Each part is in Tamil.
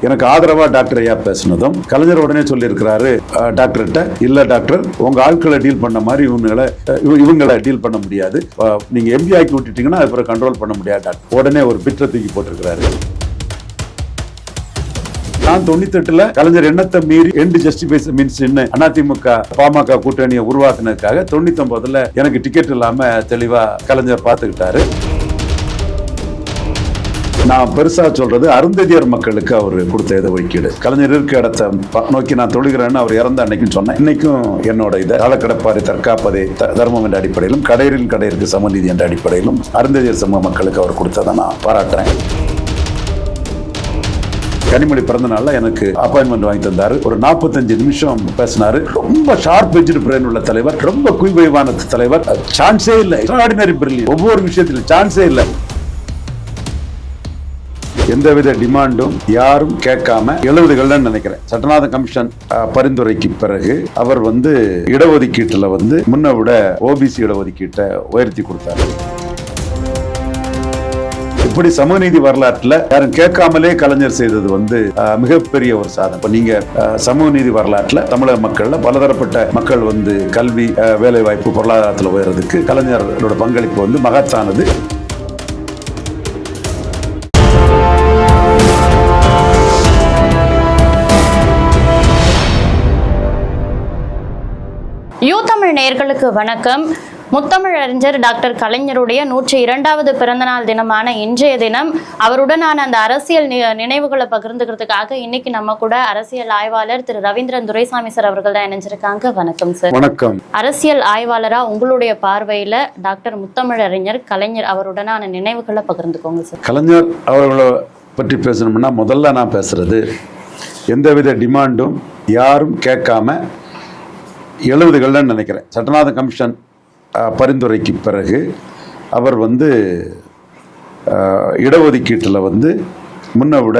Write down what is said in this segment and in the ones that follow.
எனக்கு ஆதரவா டாக்டர் ஐயா பேசினதும் கலைஞர் உடனே சொல்லியிருக்கிறாரு டாக்டர்கிட்ட இல்ல டாக்டர் உங்க ஆட்களை டீல் பண்ண மாதிரி இவங்களை இவ- இவங்களை டீல் பண்ண முடியாது. நீங்கள் நீங்க எம்பி ஆக்கி விட்டுட்டீங்கன்னா அப்புறம் கண்ட்ரோல் பண்ண முடியாது டாக்டர். உடனே ஒரு பிற்ற தூக்கி போட்டிருக்கிறாரு. நான் தொண்ணூத்தெட்டுல கலைஞர் எண்ணத்தை மீறி எண்டு ஜஸ்டிஃபைஸ் மீன்ஸ் என்ன அதிமுக பாமக கூட்டணியை உருவாக்குனதுக்காக தொண்ணூத்தி ஒன்பதுல எனக்கு டிக்கெட் இல்லாம தெளிவா கலைஞர் பார்த்துக்கிட்டாரு. நான் பெருசா சொல்றது அருந்ததியர் மக்களுக்கு அவர் கொடுத்த இதை ஒதுக்கீடு. கலைஞர் இருக்க இடத்த நோக்கி நான் தொழுகிறேன்னு அவர் இறந்த அன்னைக்குன்னு சொன்னேன். இன்னைக்கும் என்னோட இதை காலக்கடப்பாறை தற்காப்பதை த- தர்மம் என்ற அடிப்படையிலும் கடையரின் கடையிற்கு சமநிதி என்ற அடிப்படையிலும் அருந்ததியர் சமூக மக்களுக்கு அவர் கொடுத்ததை நான் பாராட்டுறேன். கனிமொழி பிறந்த நாளில் எனக்கு அப்பாயின்மெண்ட் வாங்கி தந்தார். ஒரு 45 நிமிஷம் பேசினாரு. ரொம்ப ஷார்ப் எஜ்டு பிரெயின் உள்ள தலைவர் ரொம்ப குய்வைவான தலைவர். சான்ஸே இல்லை. எக்ஸ்ட்ராடினரி பிரில்லியன் ஒவ்வொரு விஷயத்திலும் சான்ஸே இல்லை. எந்தவித டிமாண்டும் யாரும் கேட்காம எழுபதுகள்ல நினைக்கிறேன். சட்டநாத கமிஷன் பரிந்துரைக்கு பிறகு அவர் வந்து இடஒதுக்கீட்டுல வந்து முன்ன விட ஓபிசி இடஒதுக்கீட்டை உயர்த்தி கொடுத்தாரு. இப்படி சமூகநீதி வரலாற்றுல யாரும் கேட்காமலே கலைஞர் செய்தது வந்து அஹ், மிகப்பெரிய ஒரு சாதனை. இப்ப நீங்க அஹ், சமூகநீதி வரலாற்றுல தமிழக மக்கள்ல பலதரப்பட்ட மக்கள் வந்து கல்வி அஹ், வேலை வாய்ப்பு பொருளாதாரத்துல உயர்றதுக்கு கலைஞரோட பங்களிப்பு வந்து மகத்தானது. தமிழ் நேயர்களுக்கு வணக்கம். முத்தமிழறிஞர் டாக்டர் கலைஞருடைய நூற்றி இரண்டாவது பிறந்தநாள் தினமான இன்றைய தினம் அவருடனான அந்த அரசியல் நினைவுகளை பகிர்ந்துக்கிறதுக்காக இன்னைக்கு நம்ம கூட அரசியல் ஆய்வாளர் திரு ரவீந்திரன் துரைசாமி சார் அவர்கள் தான் இணைஞ்சிருக்காங்க. வணக்கம் சார். வணக்கம். அரசியல் ஆய்வாளரா உங்களுடைய பார்வையில டாக்டர் முத்தமிழறிஞர் கலைஞர் அவருடனான நினைவுகளை பகிர்ந்துக்கோங்க சார். கலைஞர் அவர்களை பற்றி பேசணும்னா முதல்ல நான் பேசுறது எந்தவித டிமாண்டும் யாரும் கேட்காம எழுபதுகள்னு நினைக்கிறேன். சட்டநாத கமிஷன் பரிந்துரைக்கு பிறகு அவர் வந்து இடஒதுக்கீட்டில் வந்து முன்ன விட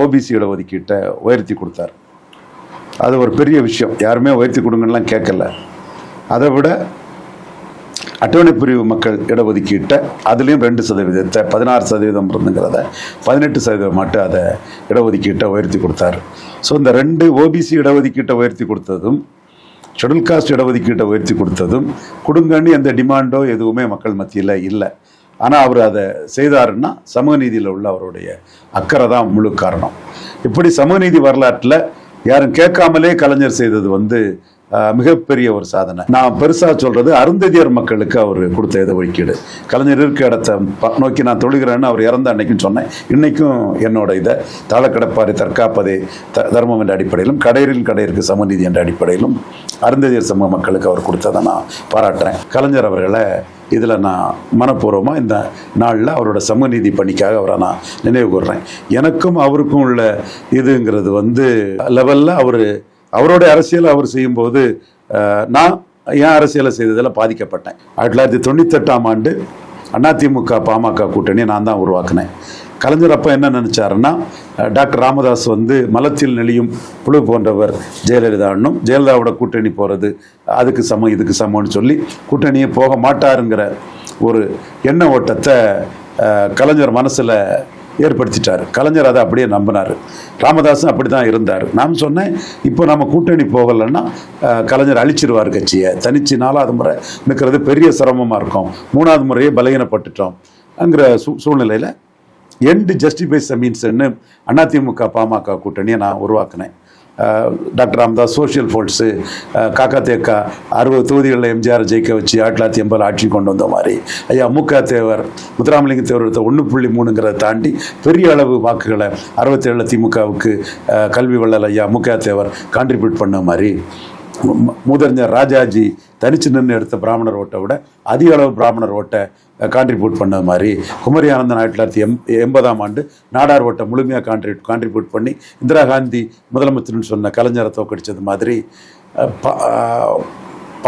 ஓபிசி இடஒதுக்கீட்டை உயர்த்தி கொடுத்தார். அது ஒரு பெரிய விஷயம். யாருமே உயர்த்தி கொடுங்கலாம் கேட்கல. அதை விட அட்டவணை பிரிவு மக்கள் இடஒதுக்கீட்டை அதுலேயும் ரெண்டு சதவீதத்தை பதினாறு சதவீதம் இருந்துங்கிறத பதினெட்டு சதவீதம் மட்டும் அதை இடஒதுக்கீட்டை உயர்த்தி கொடுத்தார். ஸோ இந்த ரெண்டு ஓபிசி இடஒதுக்கீட்டை உயர்த்தி கொடுத்ததும் ஷெடியூல் காஸ்ட் இடஒதுக்கீட்டை உயர்த்தி கொடுத்ததும் கொடுங்கன்னு எந்த டிமாண்டோ எதுவுமே மக்கள் மத்தியில் இல்லை. ஆனால் அவர் அதை செய்தாருன்னா சமூக நீதியில் உள்ள அவருடைய அக்கறை தான் முழு காரணம். இப்படி சமூக நீதி வரலாற்றில் யாரும் கேட்காமலே கலைஞர் செய்தது வந்து மிகப்பெரிய ஒரு சாதனை. நான் பெருசா சொல்றது அருந்ததியர் மக்களுக்கு அவர் கொடுத்த இதை ஒதுக்கீடு. கலைஞர் இருக்க இடத்த நோக்கி நான் தொழுகிறேன்னு அவர் இறந்த அன்னைக்குன்னு சொன்னேன். இன்னைக்கும் என்னோட இதை தாளக்கடப்பாறை தற்காப்பதே த தர்மம் என்ற அடிப்படையிலும் கடையரின் கடையிற்கு சமநிதி என்ற அடிப்படையிலும் அருந்ததியர் சமூக மக்களுக்கு அவர் கொடுத்ததை நான் பாராட்டுறேன். கலைஞர் அவர்களை இதில் நான் மனப்பூர்வமாக இந்த நாளில் அவரோட சமநீதி பணிக்காக அவரை நான் நினைவு கூர்றேன். எனக்கும் அவருக்கும் உள்ள இதுங்கிறது வந்து லெவலில் அவர் அவருடைய அரசியலை அவர் செய்யும்போது நான் என் அரசியலை செய்ததில் பாதிக்கப்பட்டேன். ஆயிரத்தி தொள்ளாயிரத்தி தொண்ணூத்தெட்டாம் ஆண்டு அதிமுக பாமக கூட்டணி நான் தான் உருவாக்கினேன். கலைஞர் அப்போ என்ன நினைச்சாருன்னா டாக்டர் ராமதாஸ் வந்து மலத்தில் நெளியும் புழு போன்றவர் ஜெயலலிதான்னும் ஜெயலலிதாவோட கூட்டணி போகிறது அதுக்கு சமம் இதுக்கு சமம்னு சொல்லி கூட்டணியே போக மாட்டாருங்கிற ஒரு எண்ண ஓட்டத்தை கலைஞர் மனசில் ஏற்படுத்திட்டார். கலைஞர் அதை அப்படியே நம்பினார். ராமதாஸும் அப்படி தான் இருந்தார். நான் சொன்னேன் இப்போ நம்ம கூட்டணி போகலைன்னா கலைஞர் அழிச்சிருவார் கட்சியை. தனிச்சு நாலாவது முறை நிற்கிறது பெரிய சிரமமாக இருக்கும். மூணாவது முறையே பலகீனப்பட்டுட்டோம். அங்கிற சூ சூழ்நிலையில் எண்டு ஜஸ்டிஃபைஸ் மீன்ஸ்ன்னு அதிமுக பாமக கூட்டணியை நான் உருவாக்கினேன். டாக்டர் ராம்தாஸ் சோஷியல் ஃபோல்ட்ஸு காக்கா தேக்கா அறுபது தொகுதிகளில் எம்ஜிஆர் ஜெயிக்க வச்சு ஆயிரத்தி தொள்ளாயிரத்தி எண்பது ஆட்சி கொண்டு வந்த மாதிரி. ஐயா முக தேவர் முத்துராமலிங்க தேவர் எடுத்த ஒன்று புள்ளி மூணுங்கிறத தாண்டி பெரிய அளவு வாக்குகளை அறுபத்தேழில் திமுகவுக்கு கல்வி வள்ளல் ஐயா முக தேவர் கான்ட்ரிபியூட் பண்ண மாதிரி. மு- மூதறிஞர் ராஜாஜி தனிச்சு நின்று எடுத்த பிராமணர் ஓட்டை விட அதிக அளவு பிராமணர் ஓட்டை கான்ட்ரிபியூட் பண்ண மாதிரி. குமரி ஆனந்தன் ஆயிரத்தி தொள்ளாயிரத்தி எம் எண்பதாம் ஆண்டு நாடார் ஓட்டை முழுமையாக கான்ட்ரிபியூட் கான்ட்ரிபியூட் பண்ணி இந்திரா காந்தி முதலமைச்சர்னு சொன்ன கலைஞரை தோக்கடிச்சது மாதிரி பா-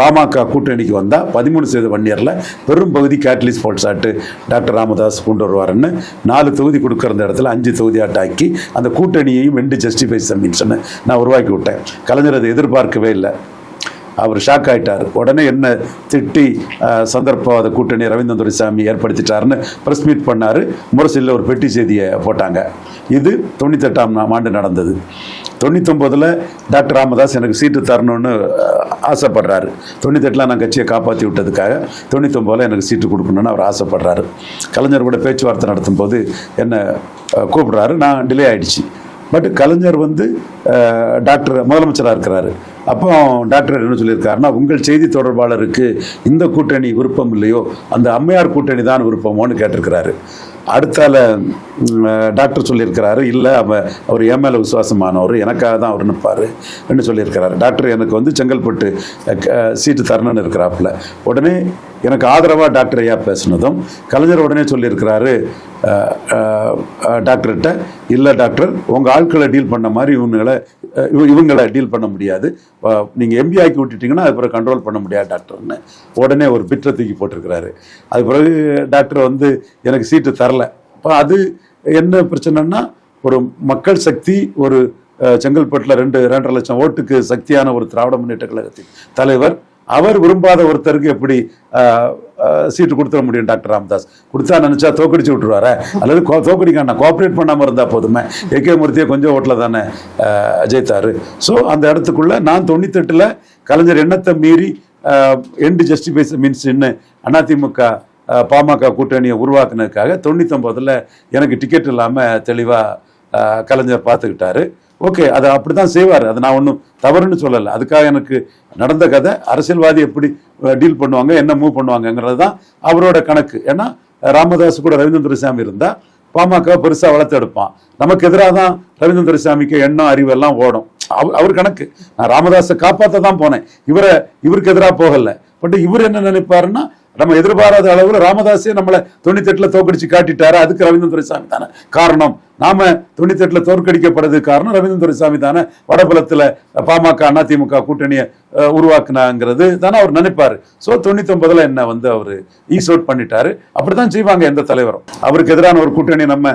பாமக கூட்டணிக்கு வந்தால் பதிமூணு சதவீத வன்னியரில் பெரும் பகுதி கேட்டலிஸ் போல்சாட்டு ஆட்டு டாக்டர் ராமதாஸ் கொண்டு வருவாருன்னு நாலு தொகுதி கொடுக்குற அந்த இடத்துல அஞ்சு தொகுதி ஆட்டாக்கி அந்த கூட்டணியையும் வெண்டு ஜஸ்டிஃபைஸ் மீன்ஸ்னு நான் உருவாக்கி விட்டேன். கலைஞர் அதை எதிர்பார்க்கவே இல்லை. அவர் ஷாக் ஆயிட்டார். உடனே என்ன திட்டி சந்தர்ப்பவாத கூட்டணி ரவீந்திரன் துரைசாமி ஏற்படுத்திட்டாருன்னு ப்ரெஸ் மீட் பண்ணார். முரசில் ஒரு பெட்டி செய்தியை போட்டாங்க. இது தொண்ணூத்தெட்டாம் ஆம் ஆண்டு நடந்தது. தொண்ணூத்தொம்போதில் டாக்டர் ராமதாஸ் எனக்கு சீட்டு தரணும்னு ஆசைப்படுறாரு. தொண்ணூத்தெட்டில் நான் கட்சியை காப்பாற்றி விட்டதுக்காக தொண்ணூத்தொம்போதில் எனக்கு சீட்டு கொடுக்கணும்னு அவர் ஆசைப்படுறாரு. கலைஞர் கூட பேச்சுவார்த்தை நடத்தும் போது என்னை கூப்பிட்றாரு கூப்பிடுறாரு. நான் டிலே ஆயிடுச்சு. பட் கலைஞர் வந்து டாக்டர் முதலமைச்சராக இருக்கிறாரு. அப்போ டாக்டர் என்ன சொல்லியிருக்காருன்னா உங்கள் செய்தி தொடர்பாளருக்கு இந்த கூட்டணி விருப்பம் இல்லையோ அந்த அம்மையார் கூட்டணி தான் விருப்பமோன்னு கேட்டிருக்கிறாரு. அடுத்தால டாக்டர் சொல்லியிருக்கிறாரு இல்லை அவன் அவர் என் மேலே விசுவாசமானவர் எனக்காக தான் அவர் நிற்பார் என்று சொல்லியிருக்கிறாரு. டாக்டர் எனக்கு வந்து செங்கல்பட்டு சீட்டு தரணும்னு இருக்கிறாப்புல. உடனே எனக்கு ஆதரவாக டாக்டர் ஐயா பேசினதும் கலைஞர் உடனே சொல்லியிருக்கிறாரு டாக்டர்கிட்ட இல்லை டாக்டர் உங்கள் ஆட்களை டீல் பண்ண மாதிரி இவங்களை இவங்களை டீல் பண்ண முடியாது. நீங்கள் எம்பி ஆக்கி விட்டுட்டிங்கன்னா அது பிறகு கண்ட்ரோல் பண்ண முடியாது டாக்டர்னு. உடனே ஒரு பிற்ற தூக்கி போட்டிருக்கிறாரு. அது பிறகு டாக்டர் வந்து எனக்கு சீட்டு தரல இப்போ அது என்ன பிரச்சனைன்னா ஒரு மக்கள் சக்தி ஒரு செங்கல்பட்டில் ரெண்டு ரெண்டரை லட்சம் ஓட்டுக்கு சக்தியான ஒரு திராவிட முன்னேற்ற கழகத்தின் தலைவர். அவர் விரும்பாத ஒருத்தருக்கு எப்படி சீட்டு கொடுத்துட முடியும் டாக்டர் ராமதாஸ்? கொடுத்தா நினைச்சா தோக்கடிச்சு விட்டுருவாரே. அல்லது கோ- கோஆப்ரேட் பண்ணாமல் இருந்தால் போதுமே. ஏகே மூர்த்தியை கொஞ்சம் ஓட்டில் தானே ஜெயித்தாரு. ஸோ அந்த இடத்துக்குள்ள நான் தொண்ணூத்தெட்டில் கலைஞர் எண்ணத்தை மீறி எண்டு ஜஸ்டிஃபைஸ் மீன்ஸ் என்ன? அதிமுக பாமக கூட்டணியை உருவாக்குனதுக்காக தொண்ணூத்தொம்பதுல எனக்கு டிக்கெட் இல்லாமல் தெளிவாக கலைஞர் பார்த்துக்கிட்டாரு. ஓகே அதை அப்படி தான் செய்வார். அதை நான் ஒன்றும் தவறுன்னு சொல்லலை. அதுக்காக எனக்கு நடந்த கதை அரசியல்வாதி எப்படி டீல் பண்ணுவாங்க என்ன மூவ் பண்ணுவாங்கங்கிறது தான் அவரோட கணக்கு. ஏன்னா ராமதாஸ் கூட ரவீந்திர சாமி இருந்தால் பாமக பெருசாக வளர்த்து எடுப்பான். நமக்கு எதிராக தான் ரவீந்திர சாமிக்கு எண்ணம் அறிவு எல்லாம் ஓடும். அவர் அவர் கணக்கு. நான் ராமதாஸை காப்பாற்ற தான் போனேன். இவரை இவருக்கு எதிராக போகலை. பட் இவர் என்ன நினைப்பாருன்னா நம்ம எதிர்பாராத அளவுல ராமதாஸே நம்மளை தொண்ணூத்தெட்டில் தோக்கடிச்சு காட்டிட்டாரு. அதுக்கு ரவீந்திரன் துரைசாமி தானே காரணம். நாம தொண்ணூத்தெட்டில் தோற்கடிக்கப்படுறதுக்கு காரணம் ரவீந்திரன் துரைசாமி தானே வடபுலத்துல பாமக அதிமுக கூட்டணியை உருவாக்குனாங்கிறது தானே அவர் நினைப்பாரு. ஸோ தொண்ணூத்தொன்பதுல என்ன வந்து அவர் ஈஸ் அவுட் பண்ணிட்டாரு. அப்படிதான் செய்வாங்க எந்த தலைவரும். அவருக்கு எதிரான ஒரு கூட்டணி நம்ம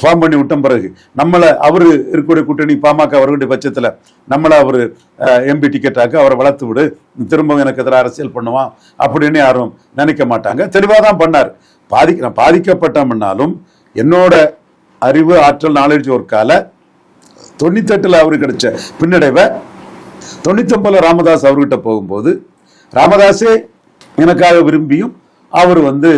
ஃபார்ம் பண்ணி விட்ட பிறகு நம்மளை அவரு இருக்கக்கூடிய கூட்டணி பாமக அவர்களுடைய பட்சத்துல நம்மளை அவர் எம்பி டிக்கெட்டாக்கு அவரை வளர்த்து விடு. திரும்பவும் எனக்கு எதிராக அரசியல் பண்ணுவான் அப்படின்னு யாரும் நினைக்க மாட்டாங்க. தெளிவாக தான் பண்ணார். பாதிக்க நான் பாதிக்கப்பட்டோம்னாலும் என்னோட அறிவு ஆற்றல் நாலேஜ் ஒர்க்கால தொண்ணூத்தெட்டில் அவருக்கு கிடைச்ச பின்னடைவை தொண்ணூத்தொம்பதுல ராமதாஸ் அவர்கிட்ட போகும்போது ராமதாஸே எனக்காக விரும்பியும் அவர் வந்து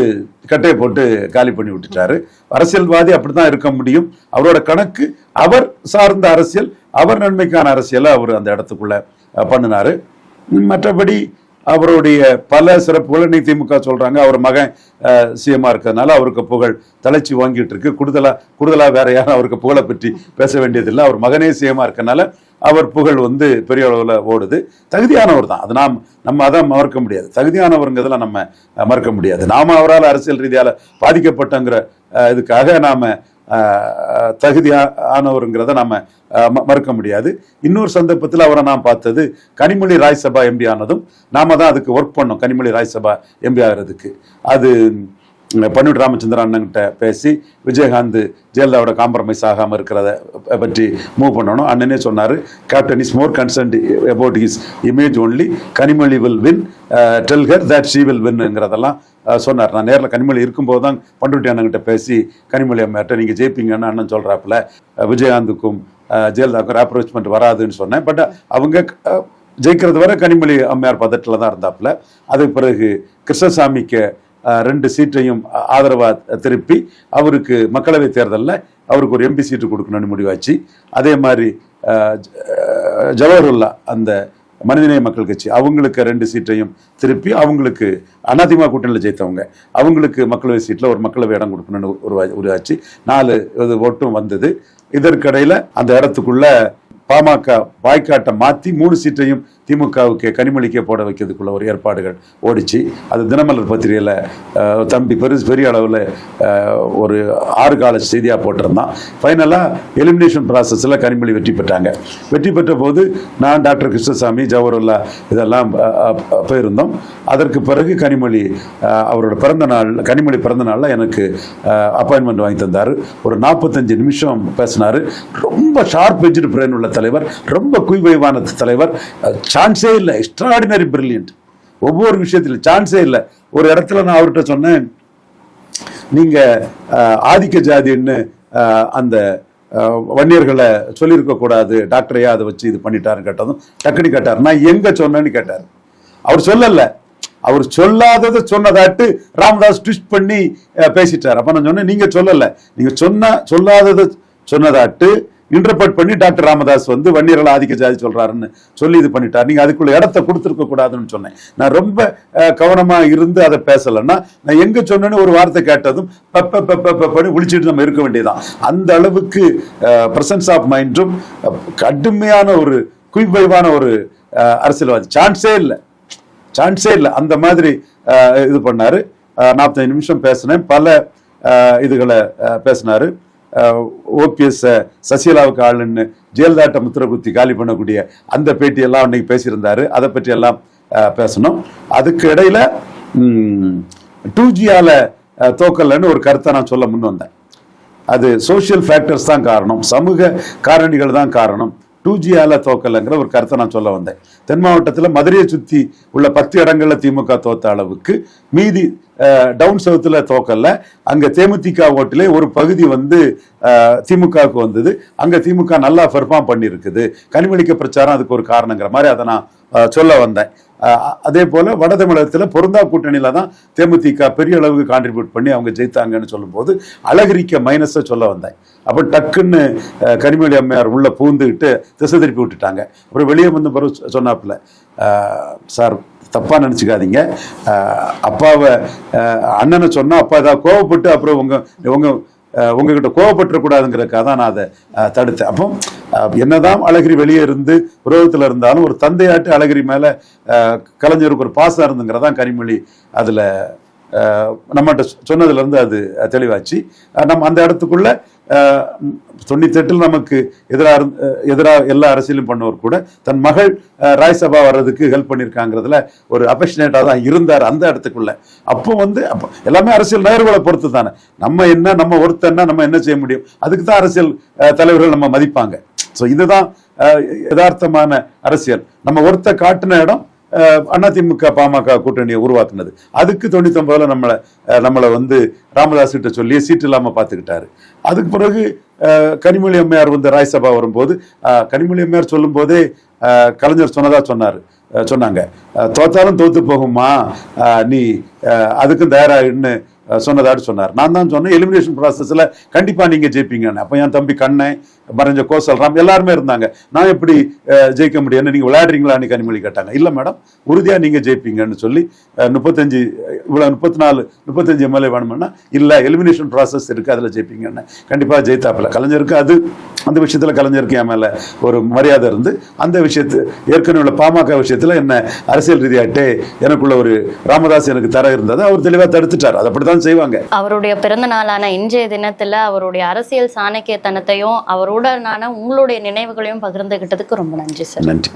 கட்டையை போட்டு காலி பண்ணி விட்டுட்டாரு. அரசியல்வாதி அப்படித்தான் இருக்க முடியும். அவரோட கணக்கு அவர் சார்ந்த அரசியல் அவர் நன்மைக்கான அரசியலை அவர் அந்த இடத்துக்குள்ள பண்ணினார். மற்றபடி அவருடைய பல சிறப்புகளை இன்னைக்கு திமுக சொல்கிறாங்க அவர் மகன் சிஎம்மாக இருக்கிறதுனால அவருக்கு புகழ் தலைச்சி வாங்கிட்டு இருக்கு. கூடுதலாக கூடுதலாக வேற யாரும் அவருக்கு புகழை பற்றி பேச வேண்டியதில்லை. அவர் மகனே சிஎம்மாக இருக்கறனால அவர் புகழ் வந்து பெரிய அளவில் ஓடுது. தகுதியானவர் தான். அது நாம் நம்ம அதை மறக்க முடியாது. தகுதியானவருங்கிறதெல்லாம் நம்ம மறக்க முடியாது. நாம அவரால் அரசியல் ரீதியால் பாதிக்கப்பட்டங்கிற இதுக்காக நாம் தகுதியானவருங்கிறத நாம ம- மறுக்க முடியாது. இன்னொரு சந்தர்ப்பத்தில் அவரை நான் பார்த்தது கனிமொழி ராஜ்சபா எம்பி ஆனதும் நாம தான் அதுக்கு ஒர்க் பண்ணோம். கனிமொழி ராஜ்சபா எம்பி ஆகிறதுக்கு. அது ம், பன்னியூர் ராமச்சந்திரன் அண்ணன்கிட்ட பேசி விஜயகாந்த் ஜெயலலிதாவோட காம்ப்ரமைஸ் ஆகாமல் இருக்கிறத பற்றி மூவ் பண்ணணும். அண்ணனே சொன்னார் captain is more concerned about his image only Kanimozhi will win tell her that she will வின்ங்கிறதெல்லாம் சொன்னார். நான் நேரில் கனிமொழி இருக்கும்போது தான் பண்ருட்டி அண்ணன்கிட்ட பேசி கனிமொழி அம்மாட்ட நீங்கள் ஜெயிப்பீங்கன்னு அண்ணன் சொல்கிறாப்புல விஜயகாந்துக்கும் ஜெயலலிதாவுக்கும் அப்ரோச்மெண்ட் வராதுன்னு சொன்னேன். பட் அவங்க ஜெயிக்கிறது வரை கனிமொழி அம்மையார் பதட்டில் தான் இருந்தாப்புல. அதுக்கு பிறகு கிருஷ்ணசாமிக்கு ரெண்டு சீட்டையும் ஆதரவாக ஆதரவா திருப்பி அவருக்கு மக்களவை தேர்தலில் அவருக்கு ஒரு எம்பி சீட்டு கொடுக்கணும்னு முடிவாச்சு. அதே மாதிரி ஜவஹர்லா அந்த மனிதநேய மக்கள் கட்சி அவங்களுக்கு ரெண்டு சீட்டையும் திருப்பி அவங்களுக்கு அதிமுக கூட்டணியில் ஜெயித்தவங்க அவங்களுக்கு மக்களவை சீட்டில் ஒரு மக்களவை இடம் கொடுக்கணும்னு உருவா உருவாச்சு. நாலு இது ஓட்டும் வந்தது. இதற்கிடையில் அந்த இடத்துக்குள்ள பாமக வாய்க்காட்டை மாற்றி மூணு சீட்டையும் திமுகவுக்கு கனிமொழிக்கே போட வைக்கிறதுக்குள்ள ஒரு ஏற்பாடுகள் ஓடிச்சு. அது தினமலர் பத்திரிகையில் தம்பி பெருசு பெரிய அளவில் ஒரு ஆறு கால செய்தியாக போட்டிருந்தான். ஃபைனலாக எலிமினேஷன் ப்ராசஸில் கனிமொழி வெற்றி பெற்றாங்க. வெற்றி பெற்ற போது நான் டாக்டர் கிருஷ்ணசாமி ஜவஹர்லா இதெல்லாம் போயிருந்தோம். அதற்கு பிறகு கனிமொழி அவரோட பிறந்த நாள் கனிமொழி பிறந்த நாளில் எனக்கு அப்பாயின்மெண்ட் வாங்கி தந்தார். ஒரு நாற்பத்தஞ்சு நிமிஷம் பேசினார். ரொம்ப ஷார்ப் எஜ்டு பிரெயின் உள்ள தலைவர் ரொம்ப குய்வைவான தலைவர். சான்ஸே இல்லை. எக்ஸ்ட்ராடினரி பிரில்லியன்ட் ஒவ்வொரு விஷயத்திலும் சான்ஸே இல்லை. ஒரு இடத்துல நான் அவர்கிட்ட சொன்னேன் நீங்க ஆதிக்க ஜாதின்னு அந்த வன்னியர்களை சொல்லியிருக்க கூடாது. டாக்டரையா அதை வச்சு இது பண்ணிட்டாருன்னு கேட்டதும் டக்குனு கேட்டார். நான் எங்க சொன்னேன்னு கேட்டார். அவர் சொல்லல. அவர் சொல்லாததை சொன்னதாட்டு ராமதாஸ் ட்விஸ்ட் பண்ணி பேசிட்டார். அப்ப நான் சொன்னேன் நீங்க சொல்லல. நீங்க சொன்ன சொல்லாததை சொன்னதாட்டு இன்டர்பிரட் பண்ணி டாக்டர் ராமதாஸ் வந்து வன்னியர்கள் ஆதிக்க ஜாதி சொல்றாருன்னு சொல்லி இது பண்ணிட்டார். நீங்க அதுக்குள்ள இடத்த கொடுத்துருக்க கூடாதுன்னு சொன்னேன். நான் ரொம்ப கவனமா இருந்து அதை பேசலைன்னா நான் எங்க சொன்னேன்னு ஒரு வார்த்தை கேட்டதும் பப்ப பப்ப பப்பன்னு விழிச்சிட்டு நம்ம இருக்க வேண்டியதுதான். அந்த அளவுக்கு பிரசன்ஸ் ஆஃப் மைண்டும் கடுமையான ஒரு குயிப்பைவான ஒரு அஹ், அரசியல்வாதி. சான்ஸே இல்லை. சான்ஸே இல்லை. அந்த மாதிரி இது பண்ணாரு. நாற்பத்தஞ்சு நிமிஷம் பேசினேன். பல இதுகளை அஹ், பேசினாரு. ஓபிஎஸ் சசிகலாவுக்கு ஆளுன்னு ஜெயலலிதாட்ட முத்திர குத்தி காலி பண்ணக்கூடிய அந்த பேட்டியெல்லாம் அன்னைக்கு பேசியிருந்தாரு. அதை பற்றி எல்லாம் பேசணும். அதுக்கு இடையில டூ ஜியால தோக்கலன்னு ஒரு கருத்தை நான் சொல்ல முன் வந்தேன். அது சோஷியல் ஃபேக்டர்ஸ் தான் காரணம். சமூக காரணிகள் தான் காரணம். டூ ஜியால தோக்கலைங்கிற ஒரு கருத்தை நான் சொல்ல வந்தேன். தென் மாவட்டத்தில் மதுரையை சுற்றி உள்ள பத்து இடங்களில் திமுக தோத்த அளவுக்கு மீதி டவுன் சவுத்தில் தோக்கல்ல அங்கே தேமுதிக ஓட்டிலே ஒரு பகுதி வந்து திமுகவுக்கு வந்தது. அங்கே திமுக நல்லா பெர்ஃபார்ம் பண்ணியிருக்குது கனிமொழிக்க பிரச்சாரம் அதுக்கு ஒரு காரணங்கிற மாதிரி அதை நான் சொல்ல வந்தேன். அதே போல வட தமிழகத்தில் பொருந்தா கூட்டணியில தான் தேமுதிக பெரிய அளவுக்கு கான்ட்ரிபியூட் பண்ணி அவங்க ஜெயித்தாங்கன்னு சொல்லும்போது அழகிரிக்க மைனஸை சொல்ல வந்தேன். அப்போ டக்குன்னு கனிமொழி அம்மையார் உள்ளே பூந்துக்கிட்டு திசை திருப்பி விட்டுட்டாங்க. அப்புறம் வெளியே வந்து பிறகு சொன்னாப்புல சார் தப்பாக நினச்சிக்காதீங்க. அப்பாவை அண்ணனை சொன்னால் அப்பா ஏதாவது கோவப்பட்டு அப்புறம் உங்கள் உங்கள் உங்ககிட்ட கோவப்பட்டுறக்கூடாதுங்கிறக்காக தான் நான் அதை தடுத்தேன். அப்போ என்னதான் அழகிரி வெளியே இருந்து விரோதத்தில் இருந்தாலும் ஒரு தந்தையாட்டு அழகிரி மேலே கலைஞருக்கு ஒரு பாசம் இருந்துங்கிறதான் கனிமொழி. அதில் நம்மகிட்ட சொன்னதுலேருந்து அது தெளிவாச்சு. நம்ம அந்த இடத்துக்குள்ள தொண்ணூத்தெட்டில் நமக்கு எதிராக எதிராக எல்லா அரசியலும் பண்ணவர் கூட தன் மகள் அஹ், ராஜ்சபா வர்றதுக்கு ஹெல்ப் பண்ணியிருக்காங்கிறதுல ஒரு அபஷனேட்டாக தான் இருந்தார் அந்த இடத்துக்குள்ள. அப்போ வந்து அப்போ எல்லாமே அரசியல் நகர்வுகளை பொறுத்து தானே நம்ம என்ன நம்ம ஒருத்தன்னா நம்ம என்ன செய்ய முடியும்? அதுக்கு தான் அரசியல் தலைவர்கள் நம்ம மதிப்பாங்க. ஸோ இதுதான் யதார்த்தமான அரசியல். நம்ம ஒருத்த காட்டின இடம் அதிமுக பாமக கூட்டணியை உருவாக்குனது. அதுக்கு தொண்ணூத்தொன்பதுல நம்மளை நம்மளை வந்து ராமதாஸ் கிட்ட சொல்லி சீட்டு இல்லாம பார்த்துக்கிட்டாரு அதுக்கு பிறகு கனிமொழி அம்மையார் வந்து ராஜ்சபா வரும்போது கனிமொழி அம்மையார் சொல்லும் போதே கலைஞர் சொன்னதா சொன்னார் சொன்னாங்க. தோத்தாலும் தோத்து போகுமா நீ அதுக்கும் தயாராகின்னு சொன்னதாட்டு சொன்னார். நான் தான் சொன்னேன் எலிமினேஷன் ப்ராசஸ்ல கண்டிப்பா நீங்க ஜெயிப்பீங்கன்னு அப்போ என் தம்பி கண்ணன் மறைஞ்ச கோசல் ராம் எல்லாருமே இருந்தாங்க. நான் எப்படி ஜெயிக்க முடியும்னு நீங்க விளையாடுறீங்களான்னு கனிமொழி கேட்டாங்க. இல்ல மேடம் உறுதியா நீங்க ஜெயிப்பீங்கன்னு சொல்லி முப்பத்தஞ்சு இவ்வளவு முப்பத்தி நாலு முப்பத்தஞ்சு எம்எல்ஏ வேணும்னா இல்ல எலிமினேஷன் ப்ராசஸ் இருக்கு அதுல ஜெயிப்பீங்கன்னு. கண்டிப்பா ஜெயித்தாப்பில். கலைஞருக்கு அது அந்த விஷயத்துல கலைஞருக்கு என் மேல ஒரு மரியாதை இருந்து அந்த விஷயத்து ஏற்கனவே உள்ள பாமக விஷயத்துல என்ன அரசியல் ரீதியாட்டே எனக்குள்ள ஒரு ராமதாஸ் எனக்கு தர இருந்ததை அவர் தெளிவா தடுத்துட்டார். அது அப்படித்தான் செய்வாங்க. அவருடைய பிறந்த நாளான இன்றைய தினத்துல அவருடைய அரசியல் சாணக்கியத்தனத்தையும் அவருடனான உங்களுடைய நினைவுகளையும் பகிர்ந்துகிட்டதுக்கு ரொம்ப நன்றி சார். நன்றி.